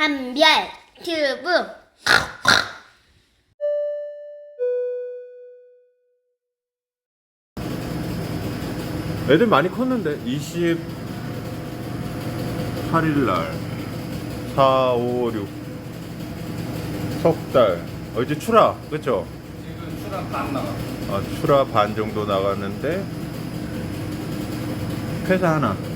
한별 튜브 애들 많이 컸는데 28일 날 4, 5, 6 석달 어 이제 출하 그쵸? 지금 출하 반 나가. 아, 출하 반 정도 나갔는데 회사 하나